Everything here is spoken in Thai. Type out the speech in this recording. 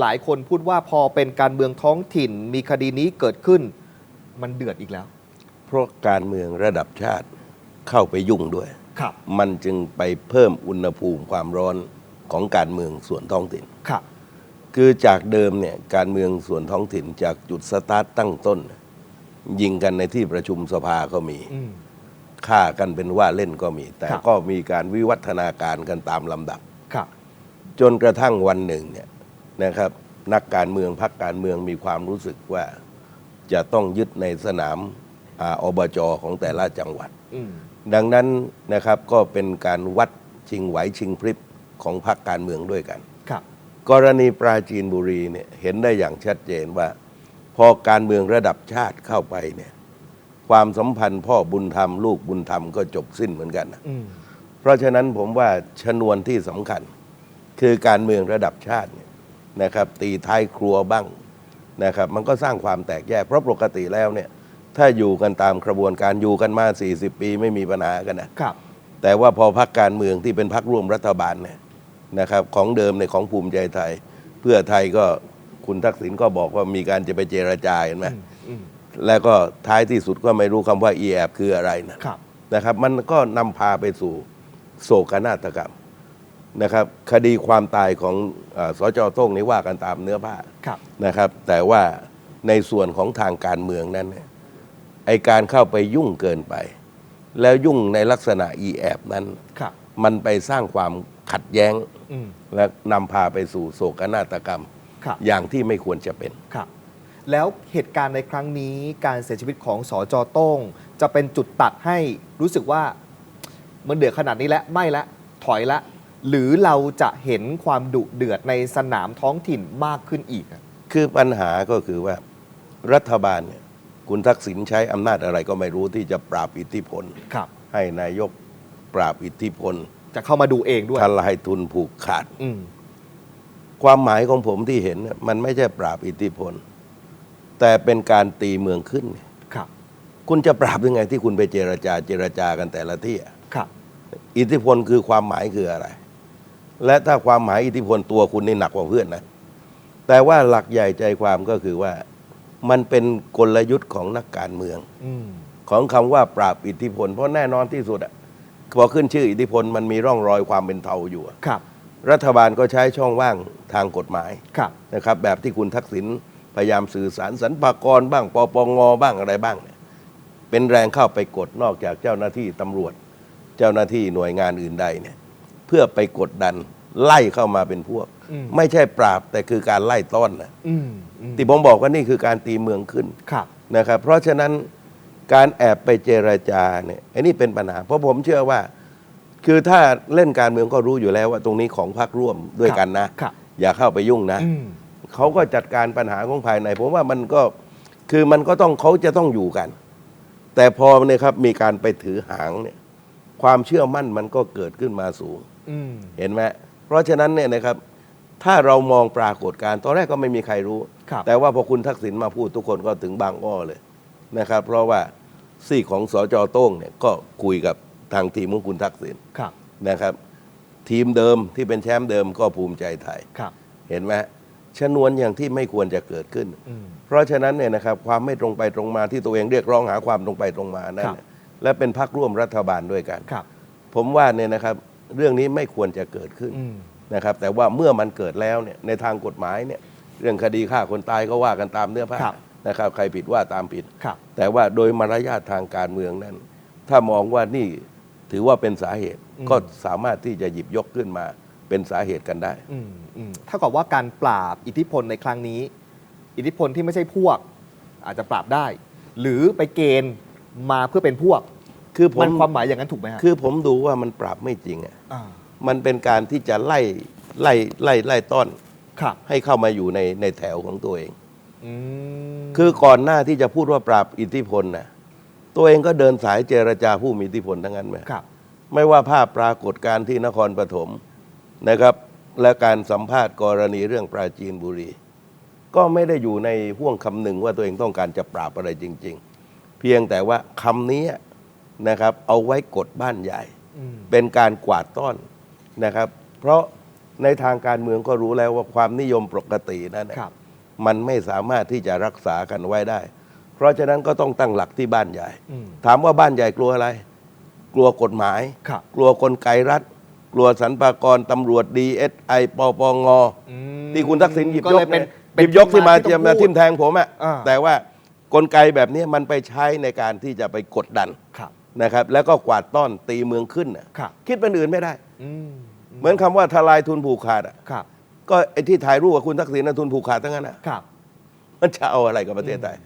หลายคนพูดว่าพอเป็นการเมืองท้องถิ่นมีคดีนี้เกิดขึ้น มันเดือดอีกแล้ว เพราะการเมืองระดับชาติเข้าไปยุ่งด้วย ครับ มันจึงไปเพิ่มอุณหภูมิความร้อนของการเมืองส่วนท้องถิ่น ครับ คือจากเดิมเนี่ยการเมืองส่วนท้องถิ่นจากจุดสตาร์ตตั้งต้น ยิงกันในที่ประชุมสภาก็มี อืม ฆ่ากันเป็นว่าเล่นก็มี แต่ครับ ก็มีการวิวัฒนาการกันตามลำดับ ครับ จนกระทั่งวันหนึ่งเนี่ย นะครับนักการเมืองพรรคการเมืองมีความรู้สึกว่าจะต้องยึดในสนามอาอบจของแต่ละจังหวัดอืมดังนั้นนะครับก็เป็นการวัดชิงไหวชิงพริบของพรรคการเมืองด้วยกันครับ กรณีปราจีนบุรีเนี่ยเห็นได้อย่างชัดเจนว่า พอการเมืองระดับชาติเข้าไปเนี่ยความสัมพันธ์พ่อบุญธรรม ลูกบุญธรรมก็จบสิ้นเหมือนกันนะอืมเพราะฉะนั้นผมว่าชนวนที่สำคัญ คือการเมืองระดับชาติเนี่ย นะครับตีท้ายครัวบ้างนะครับมันก็สร้างความแตกแยก เพราะปกติแล้วเนี่ยถ้าอยู่กันตามกระบวนการอยู่กันมา 40 ปีไม่มีปัญหากันนะครับ แต่ว่าพอพักการเมืองที่เป็นพักร่วมรัฐบาลเนี่ยนะครับของเดิมในยของภูมิใจไทย เพื่อไทยก็คุณทักษิณก็บอกว่ามีการจะไปเจรจาเห็นไหมอืมอืมแล้วก็ท้ายที่สุดก็ไม่รู้คำว่า e แอบคืออะไรนะครับนะครับ มันก็นำพาไปสู่โศกนาฏกรรม นะครับคดีความตายของเออสจโต้งนี้ว่ากันตามเนื้อผ้าครับนะครับ แต่ว่าในส่วนของทางการเมืองนั้นเนี่ยไอการเข้าไปยุ่งเกินไป แล้วยุ่งในลักษณะ e แอบนั้นครับมันไปสร้างความขัดแย้งอืมและนำพาไปสู่โศกนาฏกรรมครับอย่างที่ไม่ควรจะเป็นครับแล้วเหตุการณ์ในครั้งนี้การเสียชีวิตของสอจอโต้ง จะเป็นจุดตัดให้รู้สึกว่ามันเดือดขนาดนี้แล้วไม่ละถอยละ หรือเราจะเห็นความดุเดือดในสนามท้องถิ่นมากขึ้นอีกอะคือปัญหาก็คือว่ารัฐบาลเนี่ยคุณทักษิณใช้อำนาจอะไรก็ไม่รู้ที่จะปราบอิทธิพล ครับ ให้นายกปราบอิทธิพลจะเข้ามาดูเองด้วย ทลายทุนผูกขาด อืม ความหมายของผมที่เห็นเนี่ยมันไม่ใช่ปราบอิทธิพล แต่เป็นการตีเมืองขึ้น ครับ คุณจะปราบยังไงที่คุณไปเจรจาเจรจากันแต่ละที่อะครับ อิทธิพลคือความหมายคืออะไร และถ้าความหมายอิทธิพลตัวคุณนี่หนักกว่าเพื่อนนะ แต่ว่าหลักใหญ่ใจความก็คือว่า มันเป็นกลยุทธ์ของนักการเมืองอืมของคำว่าปราบอิทธิพล เพราะแน่นอนที่สุดอะพอขึ้นชื่ออิทธิพลมันมีร่องรอยความเป็นเทาอยู่อะครับ รัฐบาลก็ใช้ช่องว่างทางกฎหมายครับนะครับ แบบที่คุณทักษิณพยายามสื่อสารสรรพากรบ้างปปงบ้างอะไรบ้างเนี่ยเป็นแรงเข้าไปกดนอกจากเจ้าหน้าที่ตำรวจ เจ้าหน้าที่หน่วยงานอื่นใดเนี่ย เพื่อไปกดดันไล่เข้ามาเป็นพวก อืม ไม่ใช่ปราบแต่คือการไล่ต้อนนะอืมอืมที่ผมบอกว่านี่คือการตีเมืองขึ้น ครับ นะครับเพราะฉะนั้นการแอบไปเจรจาเนี่ยอันนี้เป็นปัญหา เพราะผมเชื่อว่า คือถ้าเล่นการเมืองก็รู้อยู่แล้วว่าตรงนี้ของพรรคร่วมด้วยกันนะ ครับ อย่าเข้าไปยุ่งนะ อืม เขาก็จัดการปัญหาของภายใน ผมว่ามันก็คือมันก็ต้องเขาจะต้องอยู่กัน แต่พอเนี่ยครับมีการไปถือหางเนี่ย ความเชื่อมั่นมันก็เกิดขึ้นมาสูง อืม เห็นไหมเพราะฉะนั้นเนี่ยนะครับ ถ้าเรามองปรากฏการณ์ตอนแรกก็ไม่มีใครรู้ ครับ แต่ว่าพอคุณทักษิณมาพูดทุกคนก็ถึงบางอ้อเลยนะครับ เพราะว่าซีกของสจโต้งเนี่ยก็คุยกับทางทีมของคุณทักษิณครับ นะครับ ทีมเดิมที่เป็นแชมป์เดิมก็ภูมิใจไทย ครับ เห็นไหมชนวนอย่างที่ไม่ควรจะเกิดขึ้น อืม เพราะฉะนั้นเนี่ยนะครับความไม่ตรงไปตรงมาที่ตัวเองเรียกร้องหาความตรงไปตรงมานั่นครับเนี่ย และเป็นพักร่วมรัฐบาลด้วยกันครับ ผมว่าเนี่ยนะครับเรื่องนี้ไม่ควรจะเกิดขึ้นอืมนะครับ แต่ว่าเมื่อมันเกิดแล้วเนี่ยในทางกฎหมายเนี่ยเรื่องคดีฆ่าคนตายก็ว่ากันตามเนื้อผ้าครับนะครับใครผิดว่าตามผิดครับแต่ว่าโดยมารยาททางการเมืองนั้น ถ้ามองว่านี่ถือว่าเป็นสาเหตุอืมก็สามารถที่จะหยิบยกขึ้นมาเป็นสาเหตุกันได้อืมอืมเท่ากับว่าการปราบอิทธิพลในครั้งนี้ อิทธิพลที่ไม่ใช่พวก อาจจะปราบได้ หรือไปเกณฑ์มาเพื่อเป็นพวก คือผมมันความหมายอย่างนั้นถูกไหมฮะคือผมดูว่ามันปราบไม่จริงอะอ่ามันเป็นการที่จะไล่ไล่ไล่ไล่ต้อนครับให้เข้ามาอยู่ในในแถวของตัวเอง อืมคือก่อนหน้าที่จะพูดว่าปราบอิทธิพลนะตัวเองก็เดินสายเจรจาผู้มีอิทธิพลทั้งนั้นไหม ครับ ไม่ว่าภาพปรากฏการณ์ที่นครปฐมนะครับ และการสัมภาษณ์กรณีเรื่องปราจีนบุรี ก็ไม่ได้อยู่ในห่วงคำหนึ่งว่าตัวเองต้องการจะปราบอะไรจริง ๆ เพียงแต่ว่าคำนี้ นะครับ เอาไว้กดบ้านใหญ่อืมเป็นการกวาดต้อนนะครับ เพราะในทางการเมืองก็รู้แล้วว่าความนิยมปกตินั้นน่ะครับมันไม่สามารถที่จะรักษากันไว้ได้ เพราะฉะนั้นก็ต้องตั้งหลักที่บ้านใหญ่อืมถามว่าบ้านใหญ่กลัวอะไร กลัวกฎหมายครับกลัวกลไกรัฐ กลัวสรรพากรตำรวจดีเอสไอปปงอืมที่คุณทักษิณหยิบก็ยเลกยเป็นเนี่ยหยิบยกที่มาที่จะต้องมาพูดทิ่มแทงผมอะอ่าแต่ว่ากลไกแบบนี้มันไปใช้ในการที่จะไปกดดันครับ นะครับแล้วก็กวาดต้อนตีเมืองขึ้นน่ะครับ คิดเป็นอื่นไม่ได้ อืมเหมือนคำว่าทลายทุนผูกขาดอะครับก็ไอ้ที่ถ่ายรูปกับคุณทักษิณนะทุนผูกขาดทั้งนั้นนะครับ มันจะเอาอะไรกับประเทศไทย